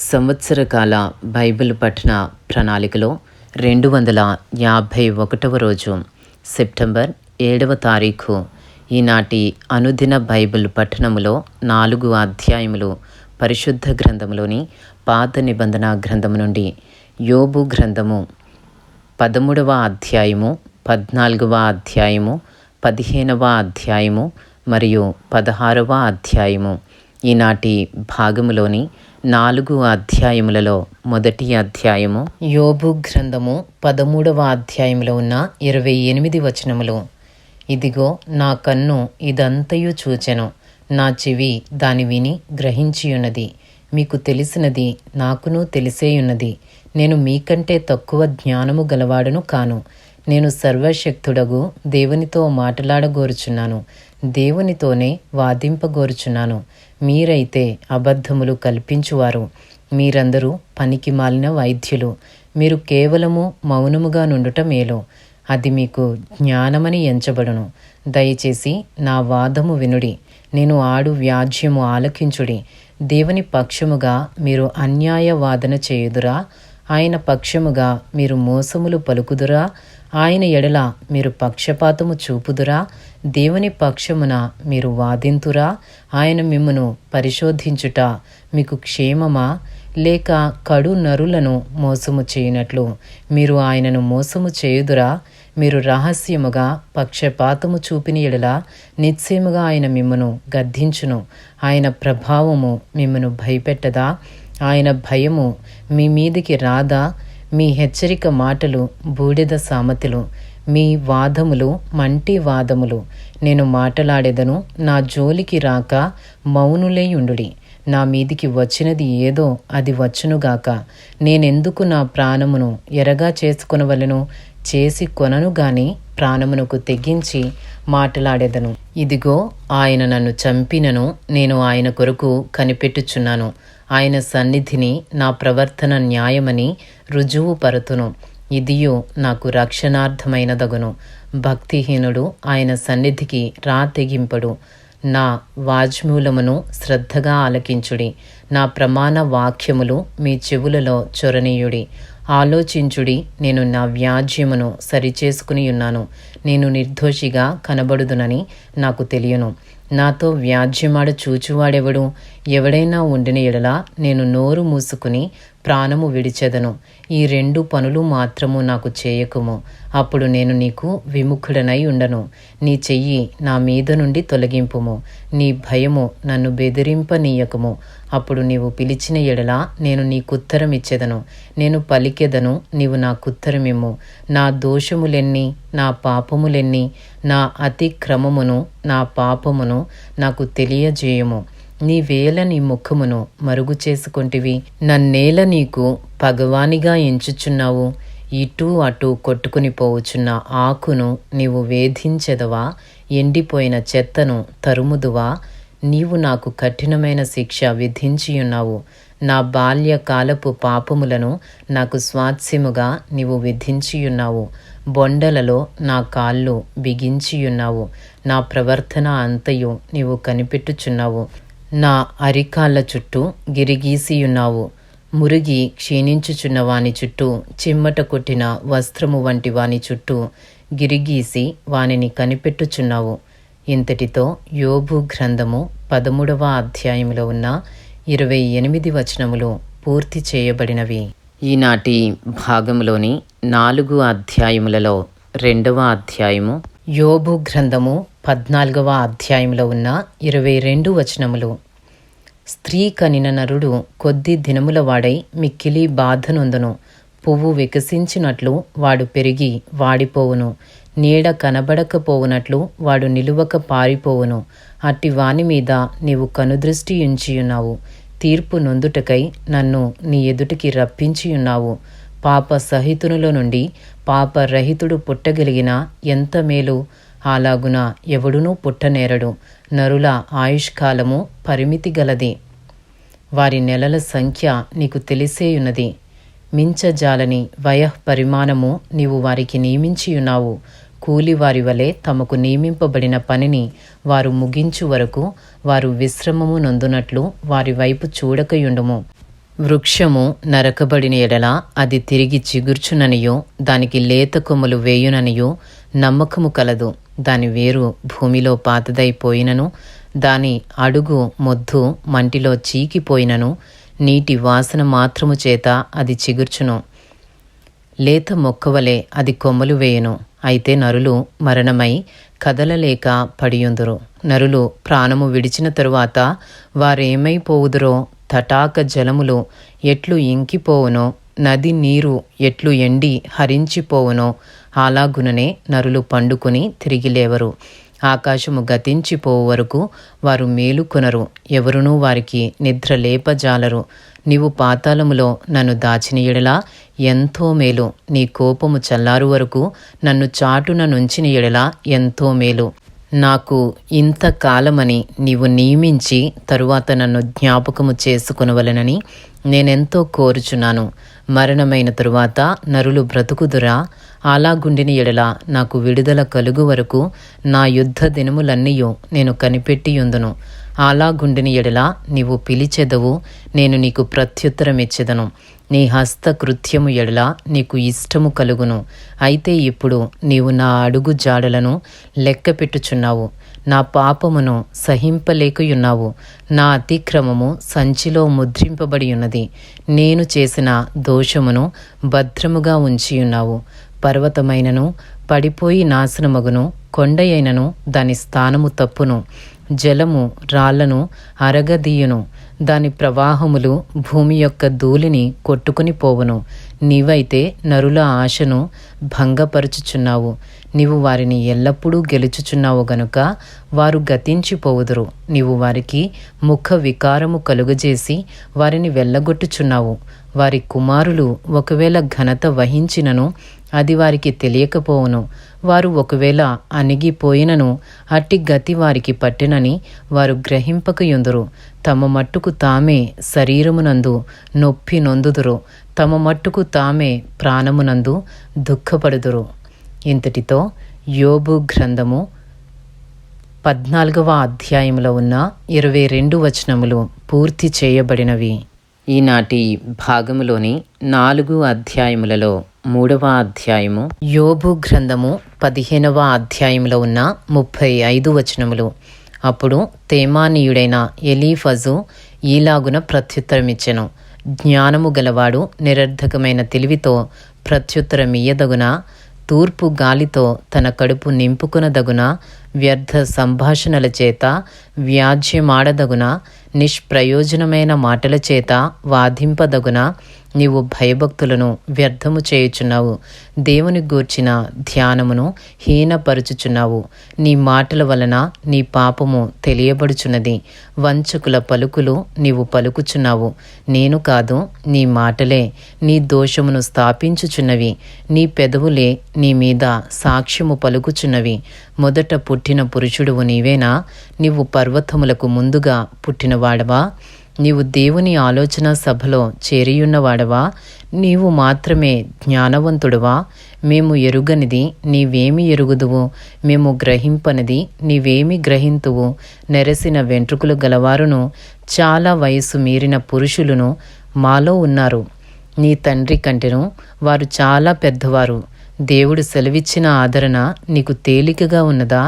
సంవత్సర కాల బైబిల్ పఠన ప్రణాళికలో రెండు వందల యాభై ఒకటవ రోజు సెప్టెంబర్ ఏడవ తారీఖు ఈనాటి అనుదిన బైబిల్ పఠనములో నాలుగు అధ్యాయములు పరిశుద్ధ గ్రంథములోని పాత నిబంధన గ్రంథము నుండి యోబు గ్రంథము పదమూడవ అధ్యాయము పద్నాలుగవ అధ్యాయము పదిహేనవ అధ్యాయము మరియు పదహారవ అధ్యాయము. ఈనాటి భాగములోని నాలుగు అధ్యాయములలో మొదటి అధ్యాయము యోబు గ్రంథము పదమూడవ అధ్యాయంలో ఉన్న ఇరవై ఎనిమిది వచనములు. ఇదిగో నా కన్ను ఇదంతయు చూచెను. నా చెవి దాని విని గ్రహించియున్నది. మీకు తెలిసినది నాకును తెలిసేయున్నది. నేను మీకంటే తక్కువ జ్ఞానము గలవాడను కాను. నేను సర్వశక్తుడగు దేవునితో మాట్లాడగోరుచున్నాను. దేవునితోనే వాదింపగోరుచున్నాను. మీరైతే అబద్ధములు కల్పించువారు. మీరందరూ పనికి మాలిన వైద్యులు. మీరు కేవలము మౌనముగా నుండుట మేలు. అది మీకు జ్ఞానమని ఎంచబడును. దయచేసి నా వాదము వినుడి. నేను ఆడు వ్యాజ్యము ఆలకించుడి. దేవుని పక్షముగా మీరు అన్యాయ వాదన చేయుదురా? ఆయన పక్షముగా మీరు మోసములు పలుకుదురా? ఆయన ఎడల మీరు పక్షపాతము చూపుదురా? దేవుని పక్షమున మీరు వాదింతురా? ఆయన మిమ్మను పరిశోధించుట మీకు క్షేమమా? లేక కడు నరులను మోసము చేయనట్లు మీరు ఆయనను మోసము చేయుదురా? మీరు రహస్యముగా పక్షపాతము చూపిన ఎడల నిశ్చయముగా ఆయన మిమ్మను గద్దించును. ఆయన ప్రభావము మిమ్మను భయపెట్టదా? ఆయన భయము మీ మీదికి రాదా? మీ హెచ్చరిక మాటలు బూడిద సామతులు. మీ వాదములు మంటి వాదములు. నేను మాటలాడేదను నా జోలికి రాక మౌనులేయుండుడి నా మీదికి వచ్చినది ఏదో అది వచ్చునుగాక. నేనెందుకు నా ప్రాణమును ఎరగా చేసుకునవలను? చేసి కొనను గాని ప్రాణమునకు తెగించి మాట్లాడేదను. ఇదిగో ఆయన నన్ను చంపినను నేను ఆయన కొరకు కనిపెట్టుచున్నాను. ఆయన సన్నిధిని నా ప్రవర్తన న్యాయమని రుజువు పరుతును ఇదియో నాకు రక్షణార్థమైనదగును. భక్తిహీనుడు ఆయన సన్నిధికి రా తెగింపడు నా వాజ్మూలమును శ్రద్ధగా ఆలకించుడి. నా ప్రమాణ వాక్యములు మీ చెవులలో చొరనీయుడి. ఆలోచించుడి నేను నా వ్యాజ్యమును సరిచేసుకుని ఉన్నాను నేను నిర్దోషిగా కనబడుదునని నాకు తెలియను. నాతో వ్యాజ్యమాడ చూచువాడెవడు? ఎవడైనా ఉండిన ఎడల నేను నోరు మూసుకుని ప్రాణము విడిచెదను. ఈ రెండు పనులు మాత్రము నాకు చేయకుము. అప్పుడు నేను నీకు విముఖుడనై ఉండను. నీ చెయ్యి నా మీద నుండి తొలగింపుము. నీ భయము నన్ను బెదిరింపనీయకము. అప్పుడు నీవు పిలిచిన ఎడల నేను నీకుత్తరం ఇచ్చేదను నేను పలికెదను నీవు నాకుత్తరమిమ్ము నా దోషములెన్ని నా పాపములెన్ని నా అతిక్రమమును నా పాపమును నాకు తెలియజేయము. నీ వేల నీ ముఖమును మరుగు చేసుకొంటివి. నన్నేల నీకు పగవానిగా ఎంచుచున్నావు. ఇటూ అటూ కొట్టుకుని పోవుచున్న ఆకును నీవు వేధించెదవా? ఎండిపోయిన చెత్తను తరుముదువా? నీవు నాకు కఠినమైన శిక్ష విధించియున్నావు. నా బాల్యకాలపు పాపములను నాకు స్వాస్యముగా నీవు విధించియున్నావు. బొండలలో నా కాళ్ళు బిగించియున్నావు. నా ప్రవర్తన అంతయు నీవు కనిపెట్టుచున్నావు. నా అరికాళ్ళ చుట్టూ గిరిగీసియున్నావు మురిగి క్షీణించుచున్న వాని చుట్టూ చిమ్మట కొట్టిన వస్త్రము వంటి వాని చుట్టూ గిరిగీసి వానిని కనిపెట్టుచున్నావు. ఇంతటితో యోబు గ్రంథము పదమూడవ అధ్యాయంలో ఉన్న ఇరవై ఎనిమిది వచనములు పూర్తి చేయబడినవి. ఈనాటి భాగంలోని నాలుగు అధ్యాయములలో రెండవ అధ్యాయము యోబు గ్రంథము పద్నాలుగవ అధ్యాయంలో ఉన్న ఇరవై రెండు వచనములు. స్త్రీ కనిన నరుడు కొద్ది దినముల వాడై మిక్కిలి బాధనొందును. పువ్వు వికసించినట్లు వాడు పెరిగి వాడిపోవును. నీడ కనబడకపోవునట్లు వాడు నిలువక పారిపోవును. అట్టి వాని మీద నీవు కనుదృష్టి ఉంచియున్నావు. తీర్పు నొందుటకై నన్ను నీ ఎదుటికి రప్పించియున్నావు. పాప సహితునుల నుండి పాపరహితుడు పుట్టగలిగిన ఎంత మేలు? అలాగున ఎవడునూ పుట్టనేరడు. నరుల ఆయుష్కాలము పరిమితి గలది. వారి నెలల సంఖ్య నీకు తెలిసేయున్నది. మించజాలని వయః పరిమాణము నీవు వారికి నియమించియున్నావు. కూలివారి వలె తమకు నియమింపబడిన పనిని వారు ముగించు వరకు వారు విశ్రమము నొందునట్లు వారి వైపు చూడకయుండుము. వృక్షము నరకబడిన ఎడల అది తిరిగి చిగుర్చుననియో దానికి లేత కొమ్మలు వేయుననియో నమ్మకము కలదు. దాని వేరు భూమిలో పాతదైపోయినను దాని అడుగు మొద్దు మంటిలో చీకిపోయినను నీటి వాసన మాత్రము చేత అది చిగుర్చును. లేత మొక్కవలే అది కొమ్మలు వేయును అయితే నరులు మరణమై కదలలేక పడియుందురు. నరులు ప్రాణము విడిచిన తరువాత వారేమైపోవుదురో తటాక జలములు ఎట్లు ఇంకిపోవునో నది నీరు ఎట్లు ఎండి హరించిపోవునో అలాగుననే నరులు పండుకొని తిరిగి లేవరు. ఆకాశము గతించిపోవు వరకు వారు మేలుకొనరు ఎవరునూ వారికి నిద్ర లేపజాలరు. నీవు పాతాళములో నన్ను దాచిన ఎడలా ఎంతో మేలు. నీ కోపము చల్లారు వరకు నన్ను చాటున నుంచిన ఎడలా ఎంతో మేలు. నాకు ఇంత కాలమని నీవు నియమించి తరువాత నన్ను జ్ఞాపకము చేసుకునవలెనని నేనెంతో కోరుచున్నాను. మరణమైన తరువాత నరులు బ్రతుకుదురా. అలాగుండిన ఎడల నాకు విడుదల కలుగు వరకు నా యుద్ధ దినములన్నీయు నేను కనిపెట్టియుందును. అలాగుండిన ఎడల నీవు పిలిచెదవు నేను నీకు ప్రత్యుత్తరమిచ్చెదను. నీ హస్త కృత్యము ఎడల నీకు ఇష్టము కలుగును. అయితే ఇప్పుడు నీవు నా అడుగు జాడలను లెక్కపెట్టుచున్నావు. నా పాపమును సహింపలేకయున్నావు. నా అతిక్రమము సంచిలో ముద్రింపబడి ఉన్నది నేను చేసిన దోషమును భద్రముగా ఉంచియున్నావు. పర్వతమైనను పడిపోయి నాశనమగును కొండయైనను దాని స్థానము తప్పును. జలము రాళ్ళను అరగదీయును. దాని ప్రవాహములు భూమి యొక్క ధూళిని కొట్టుకుని పోవును. నీవైతే నరుల ఆశను భంగపరుచుచున్నావు. నీవు వారిని ఎల్లప్పుడూ గెలుచుచున్నావు గనుక వారు గతించిపోవుదురు. నీవు వారికి ముఖ వికారము కలుగజేసి వారిని వెళ్ళగొట్టుచున్నావు వారి కుమారులు ఒకవేళ ఘనత వహించినను అది వారికి తెలియకపోవును. వారు ఒకవేళ అణిగిపోయినను అట్టి గతి వారికి పట్టినని వారు గ్రహింపకయుందురు. తమ మట్టుకు తామే శరీరమునందు నొప్పి నొందుదురు. తమ మట్టుకు తామే ప్రాణమునందు దుఃఖపడుదురు. ఇంతటితో యోబు గ్రంథము పద్నాలుగవ అధ్యాయంలో ఉన్న ఇరవై రెండు వచనములు పూర్తి చేయబడినవి. ఈనాటి భాగములోని నాలుగు అధ్యాయములలో మూడవ అధ్యాయము. యోబు గ్రంథము పదిహేనవ అధ్యాయంలో ఉన్న ముప్పై ఐదు వచనములు. అప్పుడు తేమానీయుడైన ఎలీఫజు ఈలాగున ప్రత్యుత్తరమిచ్చెను. జ్ఞానము గలవాడు నిరర్ధకమైన తెలివితో ప్రత్యుత్తరమియ్యదగున తూర్పు గాలితో తన కడుపు నింపుకునదగున వ్యర్థ సంభాషణల చేత వ్యాజ్యమాడదగున నిష్ప్రయోజనమైన మాటల చేత వాదింపదగున నీవు భయభక్తులను వ్యర్థము చేయుచున్నావు. దేవుని గూర్చిన ధ్యానమును హీనపరుచుచున్నావు. నీ మాటల వలన నీ పాపము తెలియబడుచున్నది. వంచకుల పలుకులు నీవు పలుకుచున్నావు. నేను కాదు నీ మాటలే నీ దోషమును స్థాపించుచున్నవి. నీ పెదవులే నీ మీద సాక్ష్యము పలుకుచున్నవి. మొదట పుట్టిన పురుషుడువు నీవేనా? నీవు పర్వతములకు ముందుగా వాడవా? నీవు దేవుని ఆలోచన సభలో చేరియున్నవాడవా? నీవు మాత్రమే జ్ఞానవంతుడువా? మేము ఎరుగనిది నీవేమి ఎరుగుదువు? మేము గ్రహింపనిది నీవేమి గ్రహింతువు? నెరసిన వెంట్రుకలు గలవారును చాలా వయసు మీరిన పురుషులను మాలో ఉన్నారు. నీ తండ్రి కంటెను వారు చాలా పెద్దవారు. దేవుడు సెలవిచ్చిన ఆదరణ నీకు తేలికగా ఉన్నదా?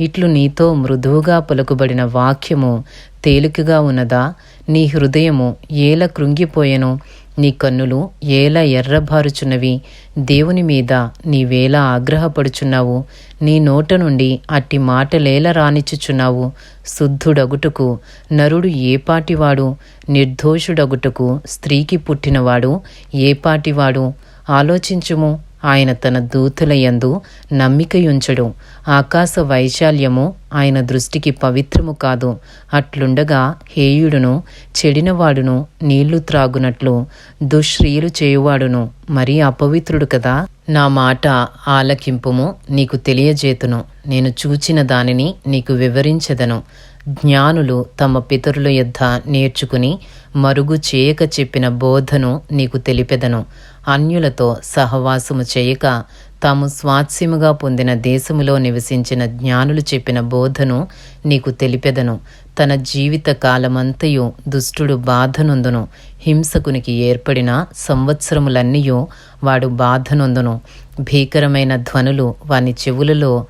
ఇట్లు నీతో మృదువుగా పలుకుబడిన వాక్యము తేలికగా ఉన్నదా? నీ హృదయము ఏల కృంగిపోయెను? నీ కన్నులు ఏల ఎర్రబారుచున్నవి? దేవుని మీద నీవేలా ఆగ్రహపడుచున్నావు? నీ నోట నుండి అట్టి మాటలేల రానిచ్చుచున్నావు శుద్ధుడగుటకు నరుడు ఏపాటివాడు నిర్దోషుడగుటకు స్త్రీకి పుట్టినవాడు ఏపాటివాడు ఆలోచించుము. ఆయన తన దూతలయందు నమ్మికయుంచడు. ఆకాశ వైశాల్యము ఆయన దృష్టికి పవిత్రము కాదు. అట్లుండగా హేయుడును చెడినవాడును నీళ్ళు త్రాగునట్లు దుశ్రీలు చేయువాడును. మరీ అపవిత్రుడు కదా? నా మాట ఆలకింపుము నీకు తెలియజేతును. నేను చూచిన దానిని నీకు వివరించెదను. జ్ఞానులు తమ పితరుల యొద్ద నేర్చుకుని మరుగు చేయక చెప్పిన బోధను నీకు తెలిపెదను. అన్యులతో సహవాసము చేయక తాము స్వాస్యముగా పొందిన దేశములో నివసించిన జ్ఞానులు చెప్పిన బోధను నీకు తెలిపెదను. తన జీవిత కాలమంతయు దుష్టుడు బాధనొందును. హింసకునికి ఏర్పడిన సంవత్సరములన్నీయు వాడు బాధనొందును. భీకరమైన ధ్వనులు వాని చెవులలో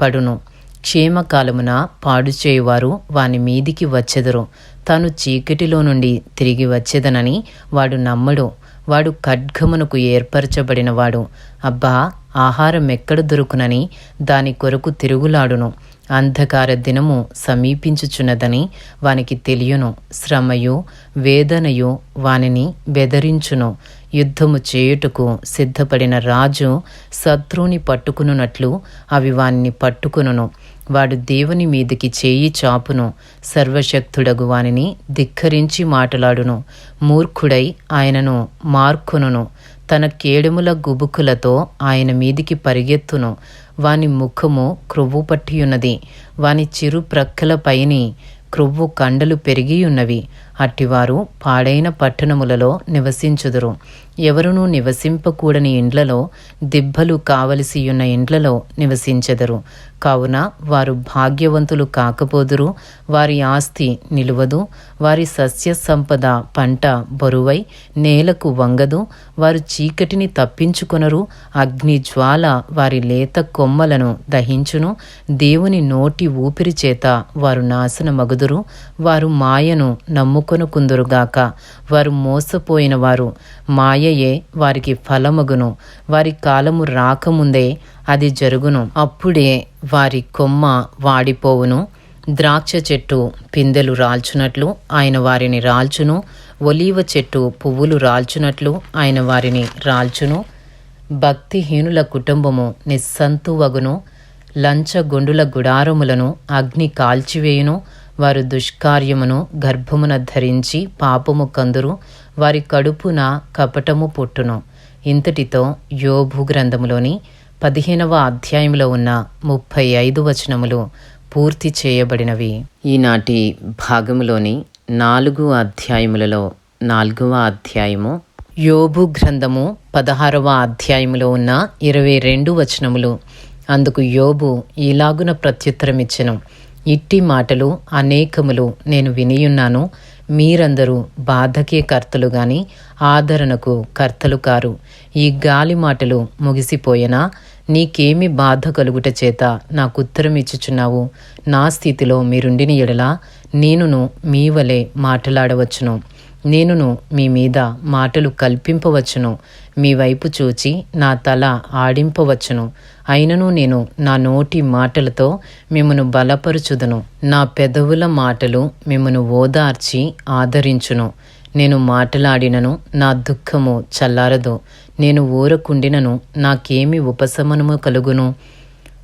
పడును. క్షేమకాలమున పాడుచేయువారు వాని మీదికి వచ్చెదరు. తాను చీకటిలో నుండి తిరిగి వచ్చేదనని వాడు నమ్మడు. వాడు ఖడ్గమునకు ఏర్పరచబడినవాడు. అబ్బా ఆహారం ఎక్కడ దొరుకునని దాని కొరకు తిరుగులాడును. అంధకార దినము సమీపించుచున్నదని వానికి తెలియను. శ్రమయు వేదనయు వానిని బెదరించును. యుద్ధము చేయుటకు సిద్ధపడిన రాజు శత్రువుని పట్టుకునున్నట్లు అవి వానిని పట్టుకును వాడు దేవుని మీదికి చేయి చాపును సర్వశక్తుడగు వానిని ధిక్కరించి మాటలాడును. మూర్ఖుడై ఆయనను మార్కొనును. తన కేడుముల గుబుకులతో ఆయన మీదికి పరిగెత్తును. వాని ముఖము క్రొవ్వు పట్టియున్నది. వాని చిరు ప్రక్కలపైని క్రొవ్వు కండలు పెరిగియున్నవి. అట్టివారు పాడైన పట్టణములలో నివసించుదురు. ఎవరునూ నివసింపకూడని ఇండ్లలో దిబ్బలు కావలసియున్న ఇండ్లలో నివసించెదరు. కావున వారు భాగ్యవంతులు కాకపోదురు వారి ఆస్తి నిలువదు వారి సస్య సంపద పంట బరువై నేలకు వంగదు వారు చీకటిని తప్పించుకొనరు అగ్ని జ్వాల వారి లేత కొమ్మలను దహించును దేవుని నోటి ఊపిరి చేత వారు నాశనమగుదురు వారు మాయను నమ్ము కొనుకుందురుగాక వారు మోసపోయిన వారు మాయయే వారికి ఫలమగును. వారి కాలము రాకముందే అది జరుగును. అప్పుడే వారి కొమ్మ వాడిపోవును. ద్రాక్ష చెట్టు పిందెలు రాల్చునట్లు ఆయన వారిని రాల్చును. ఒలీవ చెట్టు పువ్వులు రాల్చునట్లు ఆయన వారిని రాల్చును. భక్తిహీనుల కుటుంబము నిస్సంతువగును. లంచగొండుల గుడారములను అగ్ని కాల్చివేయును. వారు దుష్కార్యమును గర్భమున ధరించి పాపము కందురు వారి కడుపున కపటము పుట్టును. ఇంతటితో యోభు గ్రంథములోని పదిహేనవ అధ్యాయంలో ఉన్న ముప్పై ఐదు వచనములు పూర్తి చేయబడినవి. ఈనాటి భాగములోని నాలుగు అధ్యాయములలో నాలుగవ అధ్యాయము యోబు గ్రంథము పదహారవ అధ్యాయములో ఉన్న ఇరవై రెండు వచనములు. అందుకు యోబు ఇలాగున ప్రత్యుత్తరమిచ్చను. ఇట్టి మాటలు అనేకములు నేను వినియున్నాను. మీరందరూ బాధకే కర్తలు గాని ఆదరణకు కర్తలు కారు. ఈ గాలి మాటలు ముగిసిపోయినా? నీకేమి బాధ కలుగుట చేత నాకు ఉత్తరం ఇచ్చుచున్నావు. నా స్థితిలో మీరుండిన ఎడలా నేనును మీ వలె మాట్లాడవచ్చును. నేనును మీ మీద మాటలు కల్పింపవచ్చును. మీ వైపు చూచి నా తల ఆడింపవచ్చును. అయినను నేను నా నోటి మాటలతో మిమ్మను బలపరుచుదును. నా పెదవుల మాటలు మిమ్మను ఓదార్చి ఆదరించును. నేను మాటలాడినను నా దుఃఖము చల్లారదు. నేను ఊరకుండినను నాకేమి ఉపశమనము కలుగును?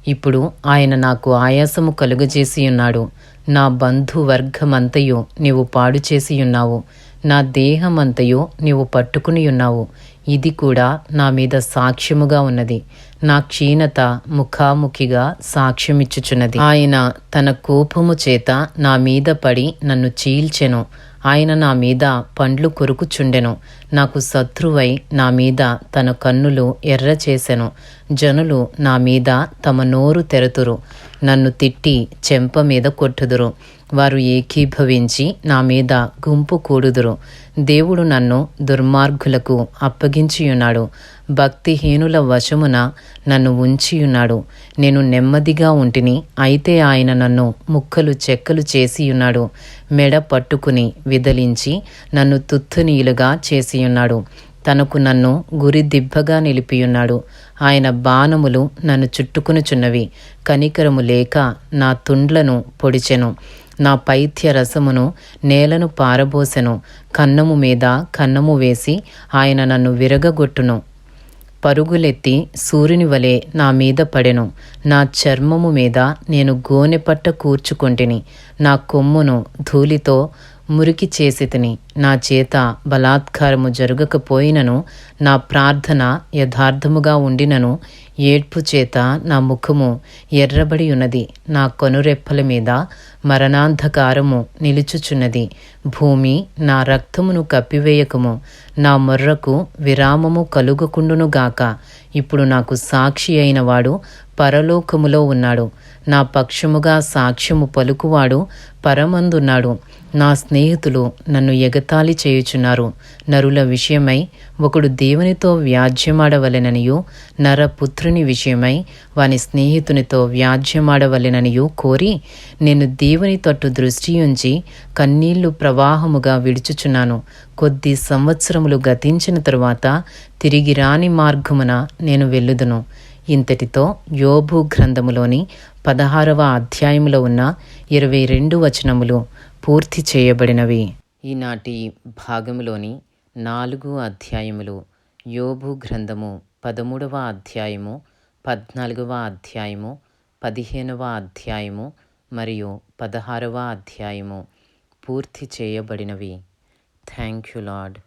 ఇప్పుడు ఆయన నాకు ఆయాసము కలుగజేసి ఉన్నాడు నా బంధువర్గమంతయు నీవు పాడు చేసి ఉన్నావు నా దేహమంతయు నీవు పట్టుకుని ఉన్నావు ఇది కూడా నా మీద సాక్ష్యముగా ఉన్నది. నా క్షీణత ముఖాముఖిగా సాక్ష్యమిచ్చుచున్నది. ఆయన తన కోపము చేత నా మీద పడి నన్ను చీల్చెను. ఆయన నా మీద పండ్లు కొరుకుచుండెను. నాకు శత్రువై నా మీద తన కన్నులు ఎర్ర చేసెను జనులు నా మీద తమ నోరు తెరతురు. నన్ను తిట్టి చెంప మీద కొట్టుదురు. వారు ఏకీభవించి నా మీద గుంపు కూడుదురు. దేవుడు నన్ను దుర్మార్గులకు అప్పగించియున్నాడు. భక్తిహీనుల వశమున నన్ను ఉంచియున్నాడు. నేను నెమ్మదిగా ఉంటిని అయితే ఆయన నన్ను ముక్కలు చెక్కలు చేసియున్నాడు. మెడ పట్టుకుని విదలించి నన్ను తుత్తునీలుగా చేసియున్నాడు. తనకు నన్ను గురి దిబ్బగా నిలిపియున్నాడు. ఆయన బాణములు నన్ను చుట్టుకునుచున్నవి. కనికరము లేక నా తుండ్లను పొడిచెను. నా పైత్య రసమును నేలను పారబోసెను కన్నము మీద కన్నము వేసి ఆయన నన్ను విరగగొట్టును. పరుగులెత్తి సూర్యుని వలె నా మీద పడెను. నా చర్మము మీద నేను గోనెపట్ట కూర్చుకొంటిని. నా కొమ్మును ధూళితో మురికి చేసి తిని నా చేత బలాత్కారము జరగకపోయినను నా ప్రార్థన యథార్థముగా ఉండినను. ఏడ్పు చేత నా ముఖము ఎర్రబడి ఉన్నది. నా కొనురెప్పల మీద మరణాంధకారము నిలుచుచున్నది. భూమి నా రక్తమును కప్పివేయకము. నా మొర్రకు విరామము కలుగకుండునుగాక ఇప్పుడు నాకు సాక్షి అయిన వాడు పరలోకములో ఉన్నాడు. నా పక్షముగా సాక్ష్యము పలుకువాడు పరమందున్నాడు. నా స్నేహితులు నన్ను ఎగతాళి చేయుచున్నారు. నరుల విషయమై ఒకడు దేవునితో వ్యాజ్యమాడవలెననియు నరపుత్రుని విషయమై వాని స్నేహితునితో వ్యాజ్యమాడవలెననియు కోరి నేను దేవుని తట్టు దృష్టి ఉంచి కన్నీళ్ళు ప్రవాహముగా విడుచుచున్నాను. కొద్ది సంవత్సరములు గతించిన తరువాత తిరిగి రాని మార్గమున నేను వెళ్ళుదును. ఇంతటితో యోభు గ్రంథములోని పదహారవ అధ్యాయములో ఉన్న ఇరవై రెండు వచనములు పూర్తి చేయబడినవి. ఈనాటి భాగములోని నాలుగు అధ్యాయములు. యోబు గ్రంథము పదమూడవ అధ్యాయము పద్నాలుగవ అధ్యాయము పదిహేనవ అధ్యాయము మరియు పదహారవ అధ్యాయము పూర్తి చేయబడినవి. Thank you lord